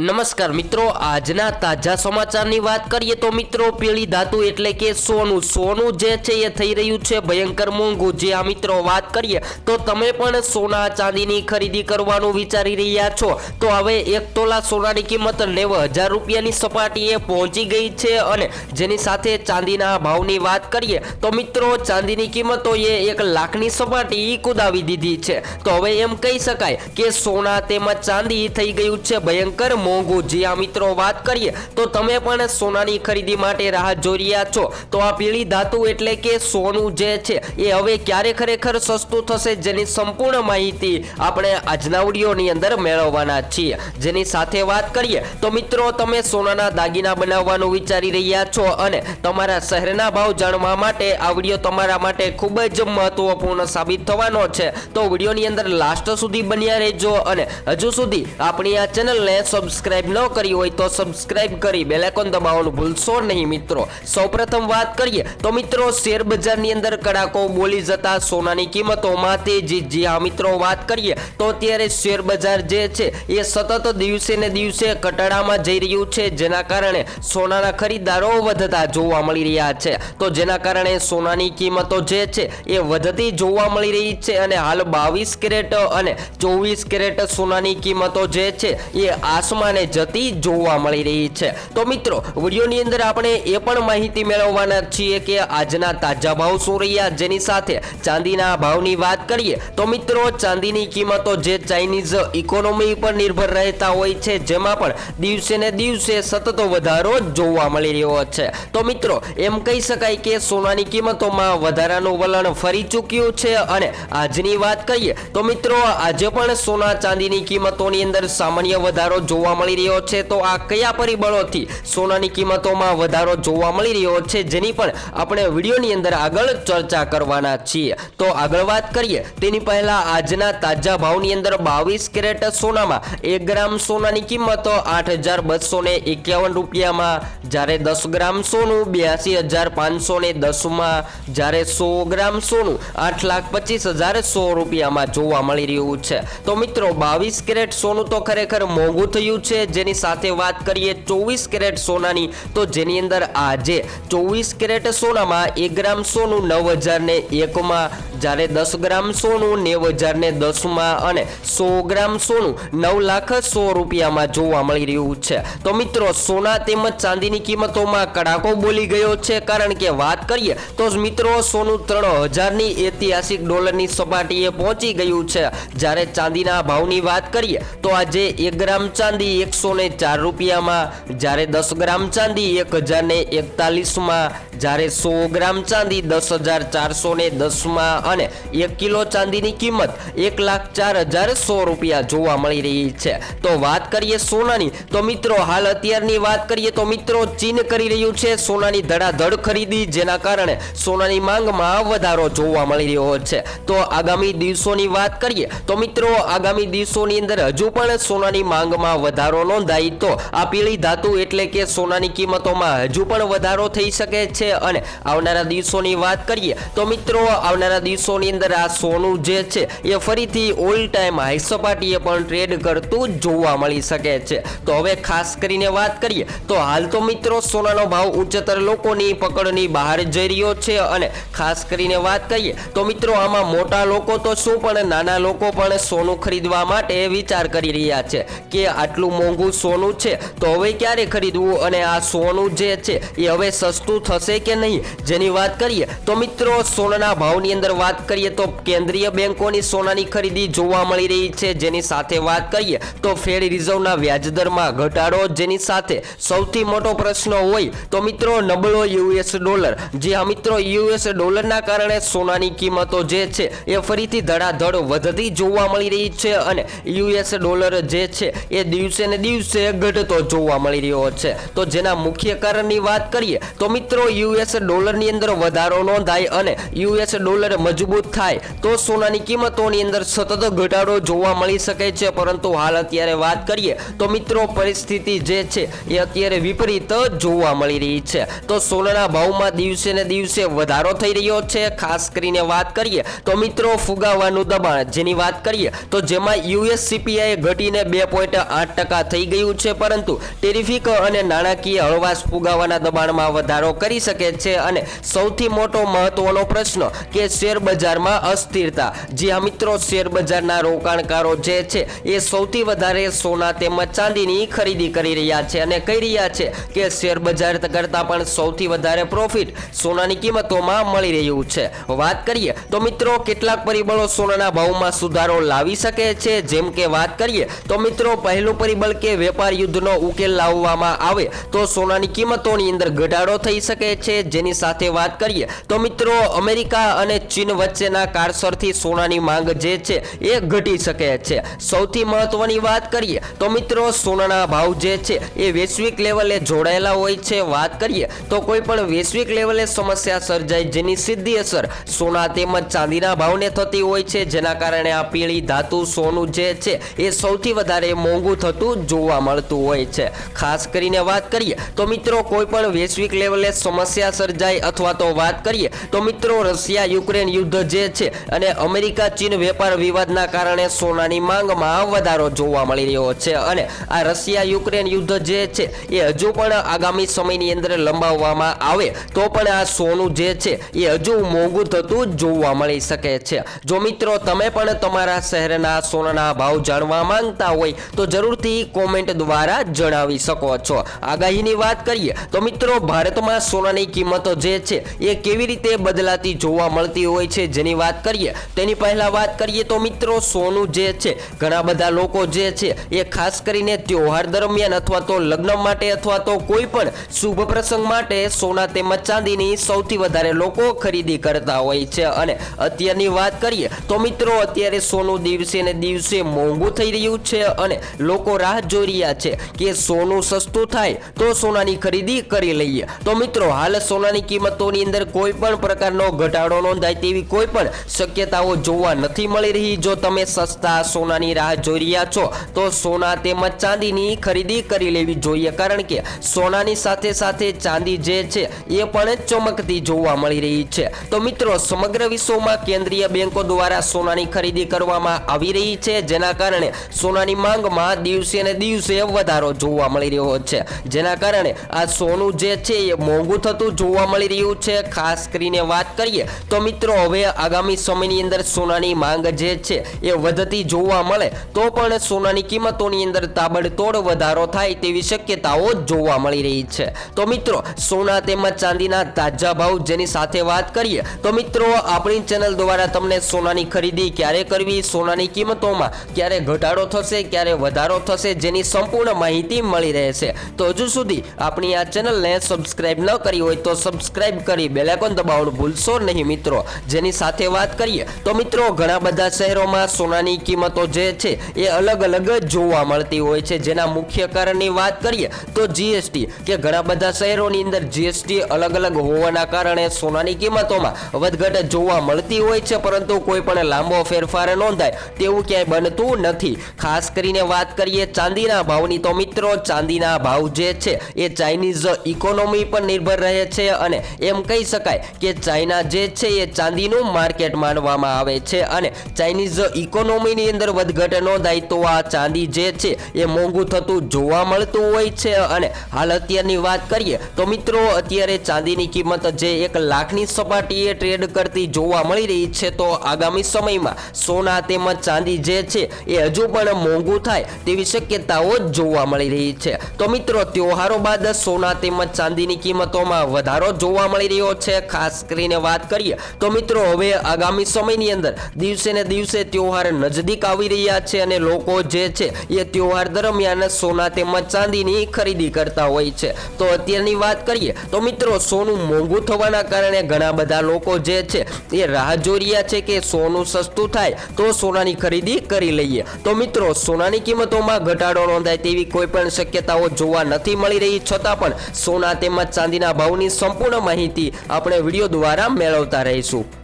નમસ્કાર મિત્રો, આજના તાજા સમાચારની વાત કરીએ તો મિત્રો, પીળી ધાતુ એટલે કે સોનું. સોનું જે છે એ થઈ રહ્યું છે, ભયંકર મોંઘું. જે આ મિત્રો વાત કરીએ તો તમે પણ સોના ચાંદીની ખરીદી કરવાનું વિચારી રહ્યા છો. તો હવે એક તોલા સોનાની કિંમત નેવ હજાર રૂપિયાની સપાટીએ પહોંચી ગઈ છે અને જેની સાથે ચાંદીના ભાવની વાત કરીએ તો મિત્રો, ચાંદીની કિંમતોએ એક લાખની સપાટી કુદાવી દીધી છે. તો હવે એમ કહી શકાય કે સોના તેમજ ચાંદી થઈ ગયું છે, ભયંકર મોંઘું જે આ મિત્રો વાત કરીએ, તો તમે પણ સોનાની ખરીદી માટે રાહ જોઈ રહ્યા છો. તો આ પીળી ધાતુ એટલે કે સોનું જે છે, એ હવે ક્યારે ખરેખર સસ્તું થશે જેની સંપૂર્ણ માહિતી આપણે આજના ઓડિયોની અંદર મેળવવાના છીએ. જેની સાથે વાત કરીએ, તો મિત્રો તમે સોનાના દાગીના બનાવવાનું વિચારી રહ્યા છો અને તમારા શહેરના ભાવ જાણવા માટે આ વીડિયો તમારા માટે ખૂબ જ મહત્વપૂર્ણ સાબિત થવાનો છે. તો વિડીયોની અંદર લાસ્ટ સુધી બન્યા રહેજો અને હજુ સુધી આપણી આ ચેનલને સબસ્ક્રાઇબ ન કરી હોય તો સબસ્ક્રાઇબ કરી. બેલેકોન દબાવવાનું ભૂલશો નહીં મિત્રો. સૌપ્રથમ વાત કરીએ તો મિત્રો, શેર બજારની અંદર કડાકો બોલી જતા સોનાની કિંમતોમાં તેજી જી હા મિત્રો, વાત કરીએ તો અત્યારે શેર બજાર જે છે, એ સતત દિવસે ને દિવસે ઘટાડામાં જઈ રહ્યું છે. જેના કારણે સોનાના ખરીદદારો વધતા જોવા મળી રહ્યા છે. તો જેના કારણે સોનાની કિંમતો જે છે, એ વધતી જોવા મળી રહી છે અને હાલ બાવીસ કેરેટ અને ચોવીસ કેરેટ સોનાની કિંમતો જે છે, એ આસમાને જતી જોવા મળી રહી છે. તો મિત્રો, વિડીયોની અંદર આપણે એ પણ માહિતી મેળવવાના છીએ કે આજના તાજા ભાવ શું રહ્યા? જેની સાથે ચાંદીના ભાવની વાત કરીએ, તો મિત્રો, ચાંદીની કિંમતો જે ચાઇનીઝ ઇકોનોમી પર નિર્ભર રહેતા હોય છે, જેમાં પણ દિવસે ને દિવસે સતત વધારો જોવા મળી રહ્યો છે. તો મિત્રો, એમ કહી શકાય કે સોનાની કિંમતોમાં વધારાનું વલણ ફરી ચૂક્યું છે અને આજની વાત કરીએ, તો મિત્રો, આજે પણ સોના ચાંદીની કિંમતોની અંદર સામાન્ય વધારો જોવા મળી રહ્યો છે. તો આ કયા પરિબળોથી સોનાની કિંમતોમાં વધારો જોવા મળી રહ્યો છે જેની પણ આપણે વિડીયોની અંદર આગળ ચર્ચા કરવાના છીએ. તો આગળ વાત કરીએ, તેની પહેલા આજના તાજા ભાવની અંદર બાવીસ કેરેટ સોનામાં એક ગ્રામ સોનાની કિંમત આઠ હજાર બસો ને એકાવન રૂપિયામાં, જ્યારે દસ ગ્રામ સોનું બ્યાસી હજાર પાંચસો ને દસમાં, જ્યારે સો ગ્રામ સોનું આઠ લાખ પચીસ હજાર સો રૂપિયામાં જોવા મળી રહ્યું છે. તો મિત્રો, બાવીસ કેરેટ સોનું તો ખરેખર મોંઘું થયું છે? જેની સાથે વાત કરીએ ચોવીસ કેરેટ સોનાની, તો જેની અંદર આજે ચોવીસ કેરેટ સોનામાં એક ગ્રામ સોનું નવ હજાર ને એકમાં જ્યારે દસ ગ્રામ સોનું, નેવ હજાર ને દસમાં અને સો ગ્રામ સોનું નવ લાખ સો રૂપિયામાં જોવા મળી રહ્યું છે. તો મિત્રો, સોના તેમજ ચાંદીની કિંમતોમાં કડાકો બોલી ગયો છે. કારણ કે વાત કરીએ તો મિત્રો, સોનું ત્રણ હજારની ઐતિહાસિક ડોલરની સપાટીએ પહોંચી ગયું છે. જ્યારે ચાંદીના ભાવની વાત કરીએ તો આજે એક ગ્રામ ચાંદી એકસો ચાર રૂપિયામાં, જ્યારે દસ ગ્રામ ચાંદી એક હજાર ને એકતાલીસમાં જ્યારે સો ગ્રામ ચાંદી દસ હજાર ચારસો ને દસમાં અને એક કિલો ચાંદીની કિંમત એક લાખ ચાર હજાર સો રૂપિયા જોવા મળી રહી છે. તો વાત કરીએ સોનાની, તો મિત્રો હાલ અત્યારની વાત કરીએ તો મિત્રો ચીન કરી રહ્યું છે સોનાની ધડાધડ ખરીદી, જેના કારણે સોનાની માંગમાં વધારો જોવા મળી રહ્યો છે. તો આગામી દિવસોની વાત કરીએ તો મિત્રો આગામી દિવસોની અંદર હજુ પણ સોનાની માંગમાં વધારો નોંધાય તો આ પીળી ધાતુ એટલે કે સોનાની કિંમતોમાં હજુ પણ વધારો થઈ શકે છે. અને આવનારા દિવસોની વાત કરીએ તો મિત્રો, આવનારા દિવસોની અંદર આ સોનું જે છે એ ફરીથી ઓલ ટાઈમ હાઈ સપાટીએ પણ ટ્રેડ કરતું જોવા મળી શકે છે. તો હવે ખાસ કરીને વાત કરીએ તો હાલ તો મિત્રો સોનાનો ભાવ ઉચ્ચતર લોકોની પકડની બહાર જઈ રહ્યો છે અને ખાસ કરીને વાત કરીએ તો મિત્રો આમાં મોટા લોકો તો શું પણ નાના લોકો પણ સોનું ખરીદવા માટે વિચાર કરી રહ્યા છે કે આટલું મોંઘું સોનું છે તો હવે ક્યારે ખરીદવું અને આ સોનું જે છે એ હવે સસ્તું થશે કે નહીં? જેની વાત કરીએ તો મિત્રો, સોનાના ભાવની અંદર વાત કરીએ તો કેન્દ્રીય બેંકોની સોનાની ખરીદી જોવા મળી રહી છે. જેની સાથે વાત કરીએ તો ફેડ રિઝર્વના વ્યાજદરમાં ઘટાડો, જેની સાથે સૌથી મોટો પ્રશ્ન હોય તો મિત્રો, નબળો યુએસ ડોલર. જે આ મિત્રો, યુએસ ડોલરના કારણે સોનાની કિંમતો જે છે એ ફરીથી ધડાધડ વધતી જોવા મળી રહી છે અને યુએસ ડોલર જે છે એ દિવસે ને દિવસે ઘટતો જોવા મળી રહ્યો છે. તો જેના મુખ્ય કારણની વાત કરીએ તો મિત્રો, યુ યુએસ ડોલરની અંદર વધારો નોંધાય અને યુએસ ડોલર મજબૂત થાય, તો સોનાની કિંમતોની અંદર સતત ઘટાડો જોવા મળી શકે છે. પરંતુ હાલ અત્યારે વાત કરીએ, તો મિત્રો પરિસ્થિતિ જે છે એ અત્યારે વિપરીત જોવા મળી રહી છે. તો સોનાના ભાવમાં દિવસે ને દિવસે વધારો થઈ રહ્યો છે. ખાસ કરીને વાત કરીએ, તો મિત્રો ફુગાવાનું દબાણ, જેની વાત કરીએ, તો જેમાં યુએસ સીપીઆઈ ઘટીને બે પોઈન્ટ આઠ ટકા થઈ ગયું છે. પરંતુ ટેરિફિક અને નાણાકીય હળવાશ ફુગાવાના દબાણમાં વધારો કરી શકે છે અને સૌથી મોટો મહત્વનો પ્રશ્ન કે શેર બજારમાં અસ્થિરતા. જે આ મિત્રો શેર બજારના રોકાણકારો જે છે, એ સૌથી વધારે સોના તેમજ ચાંદીની ખરીદી કરી રહ્યા છે અને કહી રહ્યા છે કે શેર બજાર કરતાં પણ સૌથી વધારે પ્રોફિટ સોનાની કિંમતોમાં મળી રહ્યું છે. વાત કરીએ તો મિત્રો કેટલાક પરિબળો સોનાના ભાવમાં સુધારો લાવી શકે છે. જેમ કે વાત કરીએ તો મિત્રો પહેલું પરિબળ કે વેપાર યુદ્ધનો ઉકેલ લાવવામાં આવે તો સોનાની કિંમતોની અંદર ઘટાડો થઈ શકે છે જેની સાથે વાત કરીએ, તો મિત્રો અમેરિકા અને ચીન વચ્ચેના કારસરથી સોનાની માંગ જે છે એ ઘટી શકે છે. સૌથી મહત્વની વાત કરીએ, તો મિત્રો સોનાના ભાવ જે છે એ વૈશ્વિક લેવલે જોડાયેલા હોય છે. વાત કરીએ, તો કોઈ પણ વૈશ્વિક લેવલે સમસ્યા સર્જાય જેની સીધી અસર સોના તેમજ ચાંદીના ભાવને થતી હોય છે. જેના કારણે આ પીળી ધાતુ સોનું જે છે એ સૌથી વધારે મોંઘું થતું જોવા મળતું હોય છે. ખાસ કરીને વાત કરીએ, તો મિત્રો કોઈ પણ વૈશ્વિક લેવલે સમસ્યા સર્જાય અથવા તો વાત કરીએ, તો મિત્રો રશિયા યુક્રેન યુદ્ધ જે છે અને અમેરિકા ચીન વેપાર વિવાદના કારણે સોનાની માંગમાં વધારો જોવા મળી રહ્યો છે અને આ રશિયા યુક્રેન યુદ્ધ જે છે, એ હજુ પણ આગામી સમયની અંદર લંબાવવામાં આવે, તો પણ આ સોનું જે છે, એ હજુ મોંઘું થતું જોવા મળી શકે છે. જો મિત્રો, તમે પણ તમારા શહેરના સોનાના ભાવ જાણવા માંગતા હોય, તો જરૂરથી કોમેન્ટ દ્વારા જણાવી શકો છો. આગાહીની વાત કરીએ, તો મિત્રો, ભારતમાં સોનાની કિંમતો જે છે એ કેવી રીતે બદલાતી જોવા મળતી હોય છે જેની વાત કરીએ, તેની પહેલા વાત કરીએ તો મિત્રો સોનું જે છે, ઘણા બધા લોકો જે છે એ ખાસ કરીને ત્યોહાર દરમિયાન અથવા તો લગ્ન માટે અથવા તો કોઈ પણ શુભ પ્રસંગ માટે સોના તેમજ ચાંદીની સૌથી વધારે લોકો ખરીદી કરતા હોય છે. અને અત્યારની વાત કરીએ તો મિત્રો અત્યારે સોનું દિવસે ને દિવસે મોંઘું થઈ રહ્યું છે અને લોકો રાહ જોઈ રહ્યા છે કે સોનું સસ્તું થાય તો સોનાની ખરીદી કરી લઈએ. તો મિત્રો હાલ સોનાની કિંમતોની અંદર કોઈ પણ પ્રકારનો ઘટાડો નોંધાય તેવી કોઈ પણ શક્યતાઓ જોવા નથી મળી રહી. જો તમે સસ્તા સોનાની રાહ જોઈ રહ્યા છો, તો સોના તેમજ ચાંદીની ખરીદી કરી લેવી જોઈએ. કારણ કે સોનાની સાથે સાથે ચાંદી જે છે, એ પણ ચમકતી જોવા મળી રહી છે. તો મિત્રો, સમગ્ર વિશ્વમાં કેન્દ્રીય બેંકો દ્વારા સોનાની ખરીદી કરવામાં આવી રહી છે, જેના કારણે સોનાની માંગમાં દિવસે ને દિવસે વધારો જોવા મળી રહ્યો છે. જેના કારણે આ સોનું જે છે, એ મોંઘું થતું જોવા મળી રહ્યું છે. ખાસ કરીને વાત કરીએ તો મિત્રો, હવે આગામી સમયની અંદર સોનાની માંગ જે છે એ વધતી જોવા મળે. તો પણ સોનાની કિંમતોની અંદર તાબડતોડ વધારો થાય તેવી શક્યતાઓ જોવા મળી રહી છે. તો મિત્રો, સોના તેમજ ચાંદીના તાજા ભાવ જેની સાથે વાત કરીએ તો મિત્રો, આપણી ચેનલ દ્વારા તમને સોનાની ખરીદી ક્યારે કરવી, સોનાની કિંમતોમાં ક્યારે ઘટાડો થશે, ક્યારે વધારો થશે જેની સંપૂર્ણ માહિતી મળી રહેશે. તો હજુ સુધી આપણી આ ચેનલને સબસ્ક્રાઈબ ન કરી હોય તો સબસ્ક્રાઇબ કરી બેલાઇકોન દબાવવાનું ભૂલશો નહીં મિત્રો. જેની સાથે વાત કરીએ તો મિત્રો, ઘણા બધા શહેરોમાં સોનાની કિંમતો જે છે એ અલગ અલગ જોવા મળતી હોય છે. જેના મુખ્ય કારણની વાત કરીએ તો જીએસટી કે ઘણા બધા શહેરોની અંદર જીએસટી અલગ અલગ હોવાના કારણે સોનાની કિંમતોમાં વધઘટ જોવા મળતી હોય છે, પરંતુ કોઈ પણ લાંબો ફેરફાર નોંધાય તેવું ક્યાંય બનતું નથી. ખાસ કરીને વાત કરીએ ચાંદીના ભાવની તો મિત્રો, ચાંદીના ભાવ જે છે એ ચાઇનીઝ ઇકોનોમી પર નિર્ભર રહે છે અને એમ કહી શકાય કે ચાઇના જે છે એ ચાંદીનું માર્કેટ માનવામાં આવે છે અને ચાઇનીઝ ઇકોનોમીની અંદર વધઘટ નોંધાય તો આ ચાંદી જે છે એ મોંઘું થતું જોવા મળતું હોય છે અને હાલ અત્યારની વાત કરીએ તો મિત્રો અત્યારે ચાંદીની કિંમત જે એક લાખની સપાટીએ ટ્રેડ કરતી જોવા મળી રહી છે તો આગામી સમયમાં સોના તેમજ ચાંદી જે છે એ હજુ પણ મોંઘું થાય તેવી શક્યતાઓ જોવા મળી રહી છે. તો મિત્રો તહેવારો બાદ સોના તેમજ ચાંદીની કિંમતોમાં વધારો જોવા મળી રહ્યો છે. ખાસ કરીને વાત કરીએ તો મિત્રો, હવે આગામી સમયની અંદર દિવસે ને દિવસે ત્યોહાર નજદીક આવી રહ્યા છે અને લોકો જે છે એ તહેવાર દરમિયાન સોના તેમજ ચાંદીની ખરીદી કરતા હોય છે. તો અત્યારની વાત કરીએ તો મિત્રો, સોનું મોંઘું થવાના કારણે ઘણા બધા લોકો જે છે એ રાહ જોઈ રહ્યા છે કે સોનું સસ્તું થાય તો સોનાની ખરીદી કરી લઈએ. તો મિત્રો, સોનાની કિંમતોમાં ઘટાડો નોંધાય તેવી કોઈ પણ શક્યતાઓ જોવા નથી મળી રહી. છતાં પણ સોના તેમજ ચાંદીના ભાવ ભાવની સંપૂર્ણ માહિતી આપણે વીડિયો દ્વારા મેળવતા રહીશું.